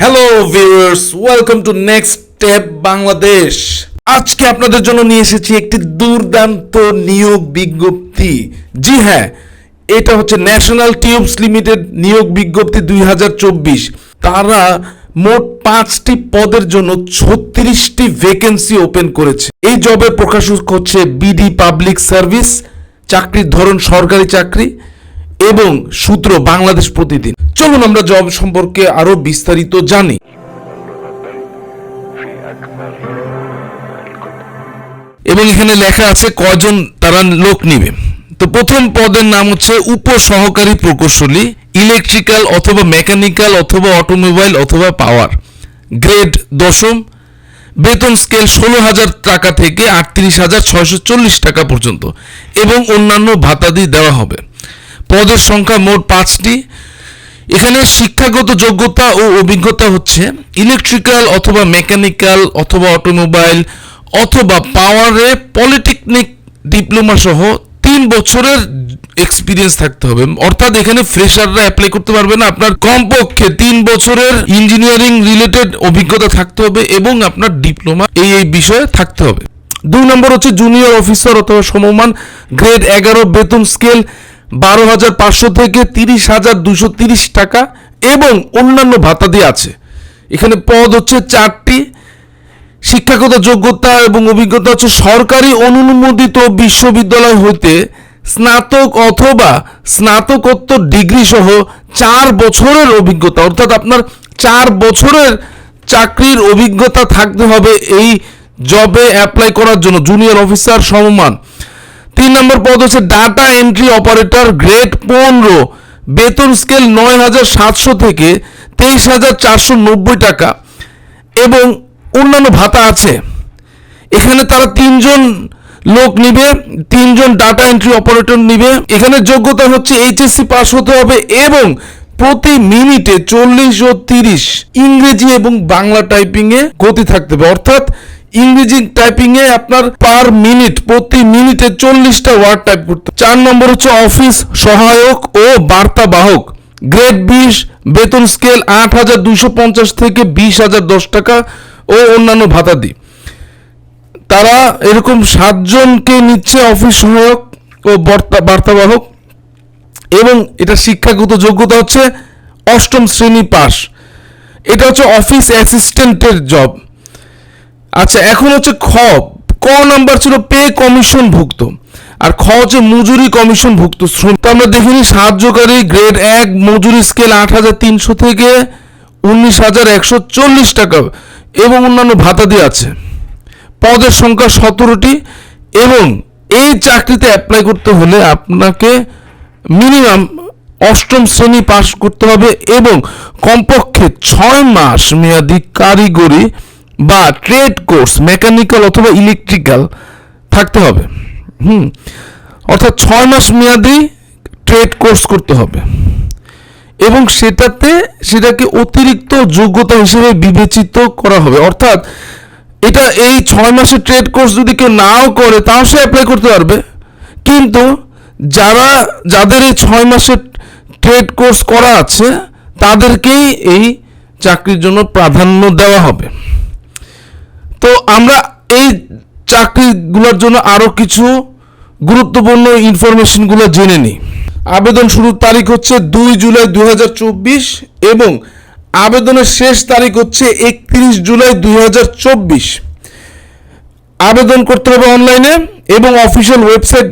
Hello viewers welcome to next step Bangladesh আজকে আপনাদের জন্য নিয়ে এসেছি একটি দুর্দান্ত নিয়োগ বিজ্ঞপ্তি। জি হ্যাঁ এটা হচ্ছে ন্যাশনাল টিউবস লিমিটেড নিয়োগ বিজ্ঞপ্তি দুই হাজার চব্বিশ। তারা মোট পাঁচটি পদের জন্য ছত্রিশটি ভ্যাকেন্সি ওপেন করেছে। এই জবের প্রকাশক হচ্ছে বিডি পাবলিক সার্ভিস চাকরির ধরন সরকারি চাকরি এবং সূত্র বাংলাদেশ প্রতিদিন। চলুন আমরা জব সম্পর্কে আরও বিস্তারিত জানি। এবং এখানে লেখা আছে কজন তারা লোক নিবে। তো প্রথম পদের নাম হচ্ছে উপসহকারী প্রকৌশলী, ইলেকট্রিক্যাল অথবা মেকানিক্যাল অথবা অটোমোবাইল অথবা পাওয়ার, গ্রেড দশম, বেতন স্কেল ষোলো হাজার টাকা থেকে আটত্রিশ হাজার ছয়শো চল্লিশ টাকা পর্যন্ত এবং অন্যান্য ভাতাদি দেওয়া হবে। পদের সংখ্যা মোট পাঁচটি। এখানে শিক্ষাগত যোগ্যতা ও অভিজ্ঞতা হচ্ছে ইলেকট্রিক্যাল অথবা মেকানিক্যাল অথবা অটোমোবাইল অথবা পাওয়ারে পলিটেকনিক ডিপ্লোমা সহ তিন বছরের এক্সপিরিয়েন্স থাকতে হবে। অর্থাৎ এখানে ফ্রেশাররা অ্যাপ্লাই করতে পারবে না। আপনার কমপক্ষে তিন বছরের ইঞ্জিনিয়ারিং রিলেটেড অভিজ্ঞতা থাকতে হবে এবং আপনার ডিপ্লোমা এই এই বিষয়ে থাকতে হবে। দুই নম্বর হচ্ছে জুনিয়র অফিসার অথবা সমমান গ্রেড এগারো, বেতন স্কেল বারো হাজার পাঁচশো থেকে তিরিশ হাজার দুশো তিরিশ টাকা এবং অন্যান্য ভাতা দিয়ে আছে। এখানে পদ হচ্ছে চারটি। শিক্ষাগত যোগ্যতা এবং অভিজ্ঞতা হচ্ছে সরকারি অনুমোদিত বিশ্ববিদ্যালয় হইতে স্নাতক অথবা স্নাতকোত্তর ডিগ্রি সহ চার বছরের অভিজ্ঞতা, অর্থাৎ আপনার চার বছরের চাকরির অভিজ্ঞতা থাকতে হবে এই জবে অ্যাপ্লাই করার জন্য। জুনিয়র অফিসার সমমান। তিন নম্বর পদ হচ্ছে ডাটা এন্ট্রি অপারেটর গ্রেড পনেরো। বেতন স্কেল নয় হাজার সাতশো থেকে তেইশ হাজার চারশো নব্বই টাকা। এবং অন্যান্য ভাতা আছে। এখানে তারা তিনজন লোক নিবে, তিনজন ডাটা এন্ট্রি অপারেটর নিবে। এখানে যোগ্যতা হচ্ছে এইচএসসি পাস হতে হবে এবং প্রতি মিনিটে চল্লিশ ও তিরিশ ইংরেজি এবং বাংলা টাইপিংয়ে গতি থাকতে হবে। অর্থাৎ ইংরেজি টাইপিং এ আপনার পার মিনিট প্রতি মিনিটে চল্লিশটা ওয়ার্ড টাইপ করতে চার নম্বর হচ্ছে অফিস সহায়ক ও বার্তাবাহক। গ্রেড বিশ, বেতন স্কেল আট হাজার দুশো পঞ্চাশ থেকে বিশ হাজার দশ টাকা ও অন্যান্য ভাতা দিই। তারা এরকম সাতজনকে নিচ্ছে অফিস সহায়ক ও বার্তা বার্তাবাহক। এবং এটা শিক্ষাগত যোগ্যতা হচ্ছে অষ্টম শ্রেণি পাস এটা হচ্ছে অফিস অ্যাসিস্ট্যান্টের জব আচ্ছা এখন হচ্ছে খ। ক নাম্বার ছিল পে কমিশন ভুক্ত আর খ হচ্ছে মজুরি কমিশন ভুক্ত শ্রমিক তো আমরা দেখিনি সাহায্যকারী গ্রেড এক, মজুরি স্কেল আট হাজার তিনশো থেকে উনিশ হাজার একশো চল্লিশ টাকা এবং অন্যান্য ভাতা দিয়ে আছে। পদের সংখ্যা সতেরোটি এবং এই চাকরিতে অ্যাপ্লাই করতে হলে আপনাকে মিনিমাম অষ্টম শ্রেণি পাস করতে হবে এবং কমপক্ষে ছয় মাস মেয়াদি কারিগরি বা ট্রেড কোর্স মেকানিক্যাল অথবা ইলেকট্রিক্যাল থাকতে হবে। হুম, অর্থাৎ ছয় মাস মেয়াদি ট্রেড কোর্স করতে হবে। এবং সেটাতে সেটাকে অতিরিক্ত যোগ্যতা হিসেবে বিবেচিত করা হবে। অর্থাৎ এটা এই ছয় মাসের ট্রেড কোর্স যদি কেউ নাও করে, তাও সে অ্যাপ্লাই করতে পারবে। কিন্তু যারা, যাদের এই ছয় মাসের ট্রেড কোর্স করা আছে, তাদেরকেই এই চাকরির জন্য প্রাধান্য দেওয়া হবে। তো আমরা এই চাকরিগুলোর জন্য আরও কিছু গুরুত্বপূর্ণ ইনফরমেশনগুলো জেনে নিই। আবেদন শুরুর তারিখ হচ্ছে দুই জুলাই দু হাজার চব্বিশ এবং আবেদনের শেষ তারিখ হচ্ছে একত্রিশ জুলাই দু হাজার চব্বিশ। আবেদন করতে হবে অনলাইনে এবং অফিসিয়াল ওয়েবসাইট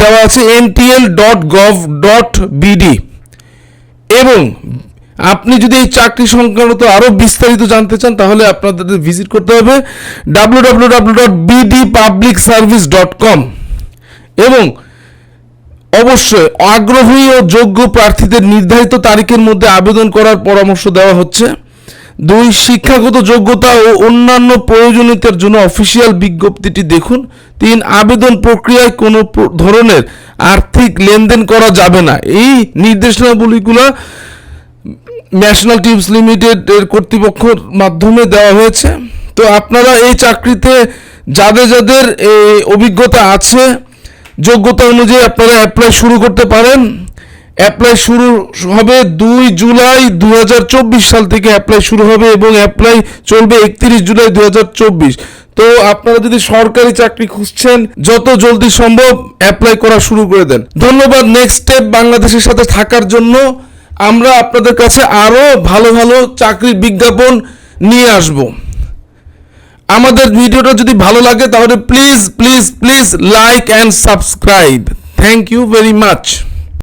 দেওয়া আছে NTL dot gov dot BD. এবং আপনি যদি এই চাকরি সংক্রান্ত আরও বিস্তারিত জানতে চান, তাহলে আপনাদের ভিজিট করতে হবে W W W dot BD public service dot com এবং অবশ্যই আগ্রহী ও যোগ্য প্রার্থীদের নির্ধারিত তারিখের মধ্যে আবেদন করার পরামর্শ দেওয়া হচ্ছে। দুই, শিক্ষাগত যোগ্যতা ও অন্যান্য প্রয়োজনীয়তার জন্য অফিসিয়াল বিজ্ঞপ্তিটি দেখুন। তিন, আবেদন প্রক্রিয়ায় কোনো ধরনের আর্থিক লেনদেন করা যাবে না। এই নির্দেশনাবলীগুলো ন্যাশনাল টিউবস লিমিটেড এর কর্তৃপক্ষের মাধ্যমে দেওয়া হয়েছে। তো আপনারা এই চাকরিতে যাদের যাদের অভিজ্ঞতা আছে, যোগ্যতা অনুযায়ী আপনারা অ্যাপ্লাই শুরু করতে পারেন। অ্যাপ্লাই শুরু হবে দুই জুলাই দু হাজার চব্বিশ সাল থেকে অ্যাপ্লাই শুরু হবে এবং অ্যাপ্লাই চলবে একত্রিশ জুলাই দু হাজার চব্বিশ। তো আপনারা যদি সরকারি চাকরি খুঁজছেন, যত জলদি সম্ভব অ্যাপ্লাই করা শুরু করে দেন। ধন্যবাদ নেক্সট স্টেপ বাংলাদেশের সাথে থাকার জন্য। আমরা আপনাদের কাছে আরও ভালো ভালো চাকরির বিজ্ঞাপন নিয়ে আসব। আমাদের ভিডিওটা যদি ভালো লাগে তাহলে please please please like and subscribe thank you very much